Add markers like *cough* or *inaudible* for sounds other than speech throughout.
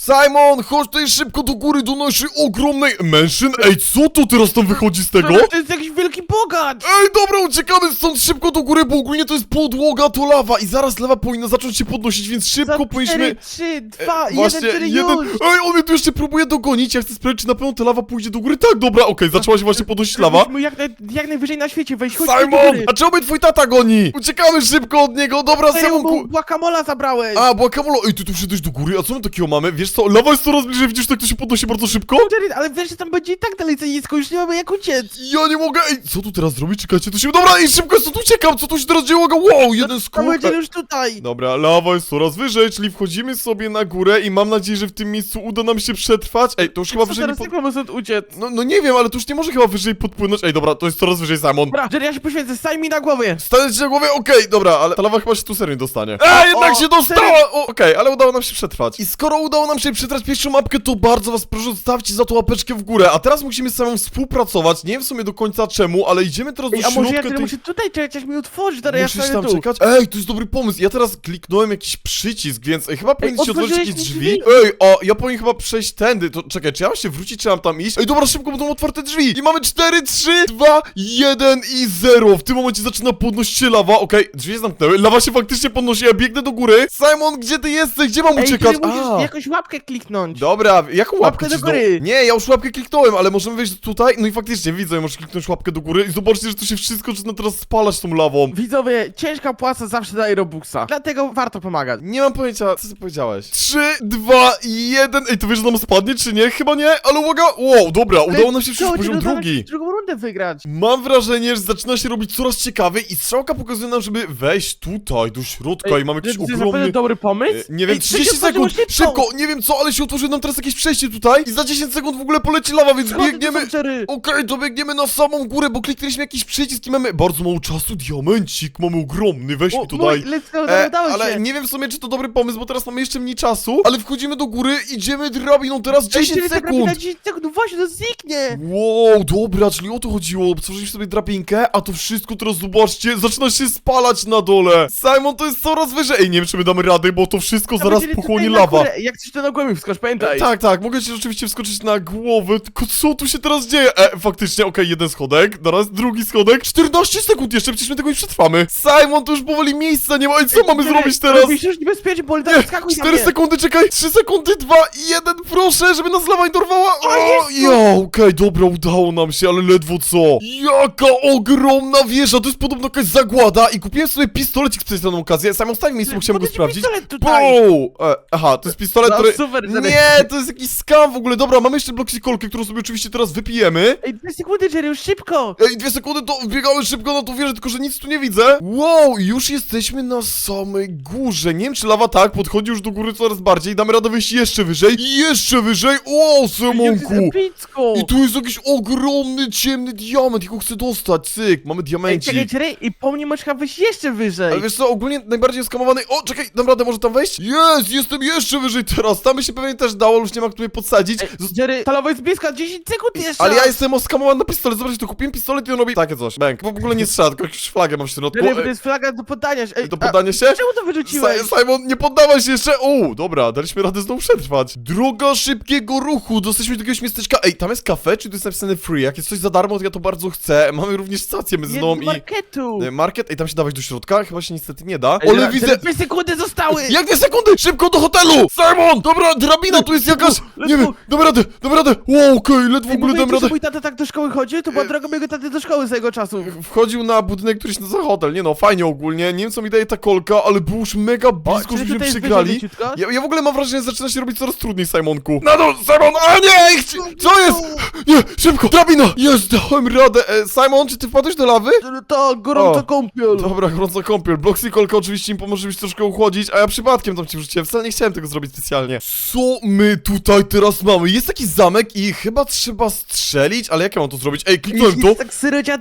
Simon, chodź tutaj szybko do góry, do naszej ogromnej mężczyzn. Ej, co to teraz tam wychodzi z tego? To jest jakiś wielki bogacz! Ej, dobra, uciekamy stąd szybko do góry, bo ogólnie to jest podłoga, to lawa i zaraz lawa powinna zacząć się podnosić, więc szybko Za powinniśmy... 4, 3, 2, E, 1, 4, już! Ej, on mnie tu jeszcze próbuje dogonić, ja chcę sprawdzić, czy na pewno ta lawa pójdzie do góry. Tak, dobra, okej, zaczęła się właśnie podnosić lawa. Musimy jak, naj, jak najwyżej na świecie wejść, chodź do Simon, góry! a czemu mnie twój tata goni? Uciekamy szybko od niego, dobra, Ej, Simon, mu ku... guacamola zabrałeś! A, guacamole, ej, ty tu wszedłeś do góry, a co my takiego mamy? Wiesz co, lawa jest coraz bliżej, widzisz, tak to się podnosi bardzo szybko? Jerry, ale wiesz, że tam będzie i tak dalej za nisko, już nie mamy jak uciec! Ja nie mogę, ej, co tu teraz zrobić? Czekajcie, to się... Dobra, ej, szybko, co tu uciekam, co tu się teraz dzieje? Wow, jeden skok. To będzie już tutaj! Dobra, lawa jest coraz wyżej, czyli wchodzimy sobie na górę i mam nadzieję, że w tym miejscu uda nam się przetrwać. Ej, to już chyba Co wyżej nie teraz pod... jak mamy stąd uciec? No, no nie wiem, ale to już nie może chyba wyżej podpłynąć. Ej, dobra, to jest coraz wyżej, Simon. Dobra, Jerry, ja się poświęcę, staj mi na głowie! Stanie ci na głowie? Okej, dobra, ale ta lawa chyba się tu serio nie dostanie. Ej, jednak o, się dostała! O, Okej, ale udało nam się przetrwać. I skoro udało nam się przetrwać pierwszą mapkę, to bardzo was proszę, zostawcie za to łapeczkę w górę. A teraz musimy z samą współpracować. Nie wiem w sumie do końca czemu, ale idziemy teraz do Ej, a może ja środka tej... muszę tutaj czekać, aż mi otworzysz, teraz ja Musisz tam tu! czekać? Ej, to jest dobry pomysł. Ja teraz kliknąłem jakiś przycisk, więc chyba powinien się otworzyć otworzyłeś jakieś mi drzwi. drzwi. Ej, o, ja powinien chyba przejść tędy. To czekaj, czy ja mam się wrócić, czy mam tam iść? Ej, dobra, szybko będą otwarte drzwi. I mamy 4, 3, 2, 1 i 0. W tym momencie zaczyna podnosić się lawa. Okej, drzwi się zamknęły. Lawa się faktycznie podnosi, ja biegnę do góry. Simon, gdzie ty jesteś? Gdzie mam Ej, uciekać? Jerry, musisz A. łapkę kliknąć! Dobra, jaką łapkę Łapkę do góry. Nie, ja już łapkę kliknąłem, ale możemy wejść tutaj. No i faktycznie widzę, możesz kliknąć łapkę do góry i zobaczcie, że to się wszystko zaczyna teraz spalać tą lawą. Widzowie, ciężka płaca zawsze daje Robuxa. Dlatego warto pomagać. Nie mam pojęcia, co ty powiedziałeś. 3, 2, 1. Ej, to wiesz, że nam spadnie, czy nie? Chyba nie, ale uwaga! Wow, dobra, udało nam się przejść Co, poziom Jerry, udało nam się drugi. drugą rundę wygrać. Mam wrażenie, że zaczyna się robić coraz ciekawiej i strzałka pokazuje nam, żeby wejść tutaj, do środka i mamy jakiś to jest ogromny... naprawdę dobry pomysł? E, Nie wiem, Ej, to się 30 otworzyło sekund! Szybko, nie wiem co, ale się otworzy nam teraz jakieś przejście tutaj i za 10 sekund w ogóle poleci lawa, więc Schody biegniemy... są. Okej, to biegniemy na samą górę, bo kliknęliśmy jakiś przycisk i mamy bardzo mało czasu. Diamencik, mamy ogromny, weź O, mi tutaj. mój, let's go, E, udało ale się. nie wiem w sumie, czy to dobry pomysł, bo teraz mamy jeszcze mniej czasu. Ale wchodzimy do góry, idziemy drabiną teraz Ej, 10 Jerry, tak sekund. na 10 sekund, no właśnie, to zniknie. Wow, dobra, czyli o to chodziło. Stworzyliśmy sobie drabinkę, a to wszystko teraz zobaczcie, zaczyna się spalać na dole. Simon, to jest coraz wyżej. Ej, nie wiem, czy my damy radę, bo to wszystko zaraz tutaj pochłonie na lawa. górę. Jak coś to na głębi wskocz, pamiętaj. Tak, tak, mogę ci rzeczywiście wskoczyć na głowę, tylko co tu się teraz dzieje? E, faktycznie, okej, jeden schodek, teraz drugi schodek, 14 sekund jeszcze, przecież my tego nie przetrwamy. Simon, to już powoli miejsca nie ma, i co mamy zrobić teraz? Robisz już niebezpiecznie, bo Nie, teraz skakuj na 4 mnie. sekundy, czekaj, 3 sekundy, 2 i 1, proszę, żeby nas lawa nie dorwała. O, ja, okej, dobra, udało nam się, ale ledwo co. Jaka ogromna wieża, to jest podobno jakaś zagłada i kupiłem sobie pistolecik specjalną okazję. Simon, stań w miejscu, bo chciałem go sprawdzić. pistolet tutaj. Wow! E, aha, to jest pistolet, No, super, Jerry. Nie, to jest jakiś skam w ogóle. Dobra, mamy jeszcze bloksikolkę, którą sobie oczywiście teraz wypijemy. Ej, dwie sekundy, Jerry, już szybko. Ej, dwie sekundy, to wbiegamy szybko na tą wieżę, tylko że nic tu nie widzę. Wow, już jesteśmy na samej górze. Nie wiem, czy lawa tak podchodzi już do góry coraz bardziej. Damy radę wejść jeszcze wyżej. I jeszcze wyżej. Jest epicko. I tu jest jakiś ogromny, ciemny diament. I go chcę dostać. Cyk, mamy Ej, diamencik. czekaj, Jerry, i po mnie możesz chyba wyjść jeszcze wyżej. Ale wiesz co, ogólnie najbardziej skamowany... O, czekaj, dam radę, może tam wejść? Jest, jestem jeszcze wyżej teraz. Tam by się pewnie też dało, ale już nie ma kto mnie podsadzić. Ej, Zos- Jerry, ta lawa jest bliska, 10 sekund jeszcze. Ale ja jestem oskamowany na pistolet. Zobaczcie, to kupiłem pistolet i on robi takie coś. Bęk. W ogóle nie strzela, tylko jakąś flagę mam w środku. Jerry, bo to Ej, jest flaga do poddania się. Ej, Do a- poddania się? Czemu to wyrzuciłeś? Si- Simon, nie poddawaj się jeszcze! O, dobra, daliśmy radę znowu przetrwać. Droga szybkiego ruchu, dostaliśmy do jakiegoś miasteczka. Ej, tam jest kafe, czy to jest napisane free? Jak jest coś za darmo, to ja to bardzo chcę. Mamy również stację między mną i... marketu. e, Market? Ej, tam się dawać do środka? Chyba się niestety nie da. Ej, Ale Jerry, widzę... Dwie sekundy zostały. Jak dwie sekundy? Szybko do hotelu! Simon! Dobra, drabina tu jest jakaś... let's Nie wiem, dam radę, dam radę! Wow, okej, ledwo w ogóle dam radę. że mój tata tak do szkoły chodził, to była E, droga mojego taty do szkoły z jego czasów. Wchodził na budynek, który się nazywa hotel. Nie no, fajnie ogólnie. Nie wiem, co mi daje ta kolka, ale był już mega blisko, czyli tutaj jest przegrali. leciutko? Ja, ja w ogóle mam wrażenie, że zaczyna się robić coraz trudniej, Simonku. Na dół, Simon! A nie! chci- Co jest? Nie, szybko! Drabina! Jest, dałem radę. E, Simon, czy ty wpadłeś do lawy? Tak, gorąca O. kąpiel. Dobra, gorąca kąpiel. Blox i kolka oczywiście im pomoże, żebyś troszkę uchłodzić, a ja przypadkiem tam ci wrzuciłem. Wcale nie chciałem tego zrobić specjalnie. Co my tutaj teraz mamy? Jest taki zamek i chyba trzeba strzelić, ale jak ja mam to zrobić? Ej, kliknąłem to. Jest tak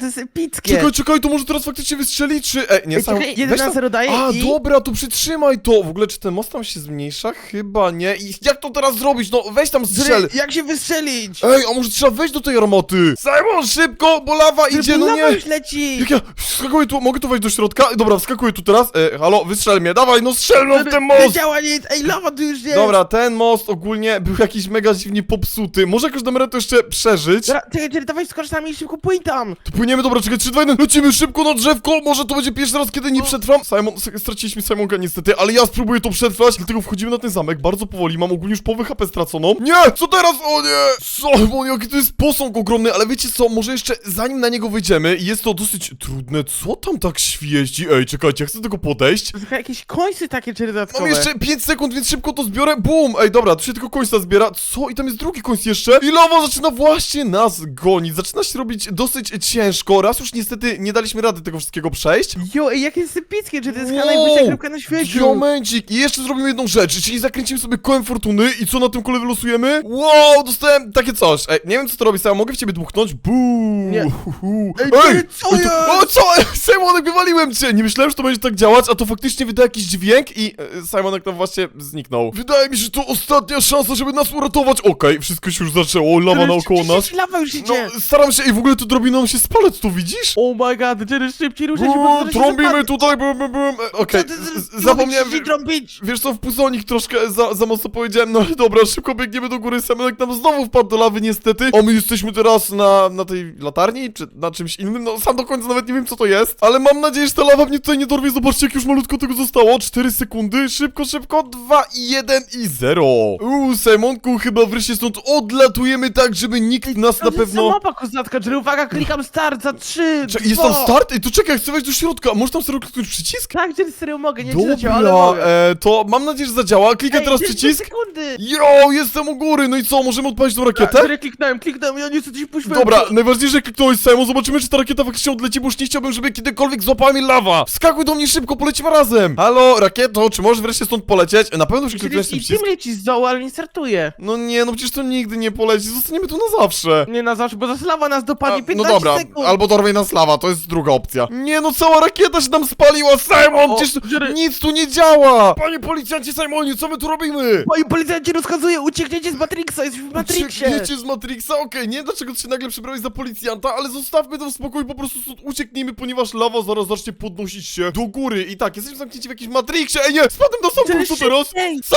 jest epickie. Czekaj, czekaj, to może teraz faktycznie wystrzelić, czy... E, nie, Ej, Simon, czekaj, weź jeden tam- daje A, i... dobra, to przytrzymaj to. W ogóle, czy ten most tam się zmniejsza? Chyba nie. I jak to teraz zrobić? No, weź tam strzel. Jak się wystrzelić? Ej, a może trzeba wejść do tej armaty? Simon, szybko, bo lawa idzie, no Lawa nie. już leci. Jak ja wskakuję tu, mogę tu wejść do środka? Dobra, wskakuję tu teraz. E, halo, wystrzel mnie, dawaj, no strzel no w ten Nie most. działa nic. Ej, lawa tu już jest. Dobra, dobra, ten most ogólnie był jakiś mega dziwnie popsuty. Może jakoś damy radę to jeszcze przeżyć? Dobra, czekaj, Jerry, dawaj skocz tam i szybko płyń tam. To płyniemy, dobra, czekaj, 3, 2, 1, lecimy szybko na drzewko, może to będzie pierwszy raz, kiedy nie przetrwam. Simon, straciliśmy Simonka niestety, ale ja spróbuję to przetrwać, dlatego wchodzimy na ten zamek bardzo powoli, mam ogólnie już połowę HP straconą. Nie, co teraz? O nie! Simon, jaki to jest posąg ogromny, ale wiecie co, może jeszcze zanim na niego wyjdziemy, jest to dosyć trudne, co tam tak świeści? Ej, czekajcie, ja chcę do tego podejść. To są jakieś końce takie, Jerry, dodatkowe. Mam jeszcze 5 sekund, więc szybko to zbiorę. Bum! Ej, dobra, tu się tylko końca zbiera. Co? I tam jest drugi końc jeszcze. I lawa zaczyna właśnie nas gonić. Zaczyna się robić dosyć ciężko. Raz już niestety nie daliśmy rady tego wszystkiego przejść. Jo, ej, jakie sypickie, Jerry, to jest Wow, najwyższa kropka na świecie. Diamencik! I jeszcze zrobimy jedną rzecz, czyli zakręcimy sobie kołem fortuny i co na tym kole wylosujemy? Wow, dostałem takie coś. Ej, nie wiem co to robi, sam mogę w ciebie dmuchnąć? Buu! Nie. Ej, Ej, co oj, jest? to, o co? *laughs* Simonek, wywaliłem cię! Nie myślałem, że to będzie tak działać, a to faktycznie wyda jakiś dźwięk i e, Simonek tam właśnie zniknął. Wydaje mi się, że to ostatnia szansa, żeby nas uratować. Okej, wszystko się już zaczęło, lawa naokoło nas. Lawa już idzie. No, staram się i w ogóle tu drobiną się spalać, to widzisz? Oh my god, Jerry, szybciej ruszaj się, bo Uuu, zaraz się Trąbimy zapadnie. tutaj, bum, bum, bum. E, Okej, Co ty- z- ty z- mogę zapomniałem... trąbić. Wiesz co, w puzonik troszkę za, za mocno powiedziałem, no ale dobra, szybko biegniemy do góry, Semenek nam znowu wpadł do lawy niestety. O, my jesteśmy teraz na, na tej latarni, czy na czymś innym, no sam do końca nawet nie wiem co to jest, ale mam nadzieję, że ta lawa mnie tutaj nie dorwie, zobaczcie jak już malutko tego zostało, 4 sekundy, szybko, szybko, 2, 1 i 0. Uuu, Simonku, chyba wreszcie stąd odlatujemy tak, żeby nikt nas na To jest pewno... mapa kozatka, Jerry, uwaga, klikam start za trzy, Jest tam start? Ej, to czekaj, chcę wejść do środka, może tam serio kliknąć przycisk? Tak, Jerry, serio mogę, nie wiem, ale mogę. e, to mam nadzieję, że zadziała, klikam Ej, teraz jeszcze przycisk. sekundy. Jo, jestem u góry, no i co, możemy odpalić tą rakietę? Jerry, kliknąłem, kliknąłem, ja niestety się poświęcę. Dobra, najważniejsze, że kliknąłeś Simon, zobaczymy, czy ta rakieta faktycznie odleci, bo już nie chciałbym, żeby kiedykolwiek złapała mnie lawa. Wskakuj do mnie szybko, polecimy razem. Halo, rakieto, czy możesz wreszcie stąd polecieć? Na pewno już kliknąłeś ten i przycisk. tym leci z dołu, ale nie startuje. No nie, no przecież to nigdy nie poleci, zostaniemy tu na zawsze. Nie na zawsze, bo zaraz lawa nas dopadnie, no 15 dobra, sekund. albo dorwie nas lawa, to jest druga opcja. Nie no, cała rakieta się tam spaliła, Simon, O, przecież Jerry. nic tu nie działa. Panie policjancie Simonie, co my tu robimy? Moi policjanci rozkazuje, uciekniecie z Matrixa, jesteśmy w Matrixie. Uciekniecie z Matrixa? Okej, nie wiem dlaczego ty się nagle przebrałeś za policjanta, ale zostawmy to w spokoju, po prostu stąd ucieknijmy, ponieważ lawa zaraz zacznie podnosić się do góry. I tak, jesteśmy zamknięci w jakimś Matrixie. Ej nie, spadłem do Jerry, co teraz?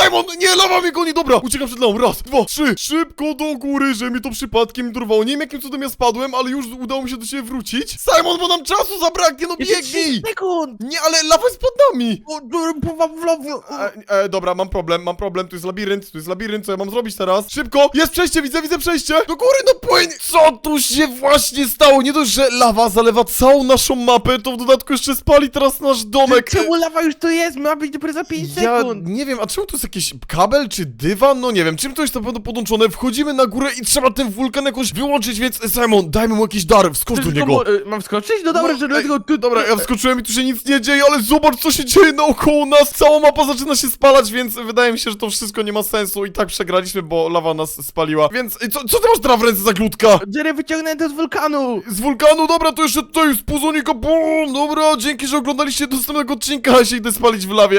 Simon, nie, lawa mnie goni, dobra, uciekam przed lawą, raz, dwa, trzy, szybko do góry, że mi to przypadkiem nie dorwało. Nie wiem jakim cudem ja spadłem, ale już udało mi się do ciebie wrócić. Simon, bo nam czasu zabraknie, no Jeszcze biegnij! 30 sekund. Nie, ale lawa jest pod nami! O, pływam w. E, e, dobra, mam problem, mam problem, tu jest labirynt, tu jest labirynt, co ja mam zrobić teraz? Szybko! Jest przejście, widzę, widzę przejście! Do góry, no płyń! Co tu się właśnie stało? Nie dość, że lawa zalewa całą naszą mapę, to w dodatku jeszcze spali teraz nasz domek. Czemu lawa już tu jest? Ma być dopiero za 5 Ja sekund. nie wiem, a czemu tu jest jakiś kabel czy dywan? No nie wiem, czym to jest na pewno podłączone? Wchodzimy na górę i trzeba ten wulkan jakoś wyłączyć, więc Simon, dajmy mu jakiś dar, wskocz do Tylko niego. mo- y, Mam wskoczyć? No dobra, No, że dlatego ty... Dobra, ja wskoczyłem i tu się nic nie dzieje, ale zobacz co się dzieje naokoło nas. Cała mapa zaczyna się spalać, więc wydaje mi się, że to wszystko nie ma sensu i tak przegraliśmy, bo lawa nas spaliła. Więc co, co ty masz teraz w ręce za glutka? Jerry wyciągnęty z wulkanu. Z wulkanu, dobra, to jeszcze tutaj z puzonika, bum, dobra, dzięki, że oglądaliście do następnego odcinka, ja się idę spalić w lawie.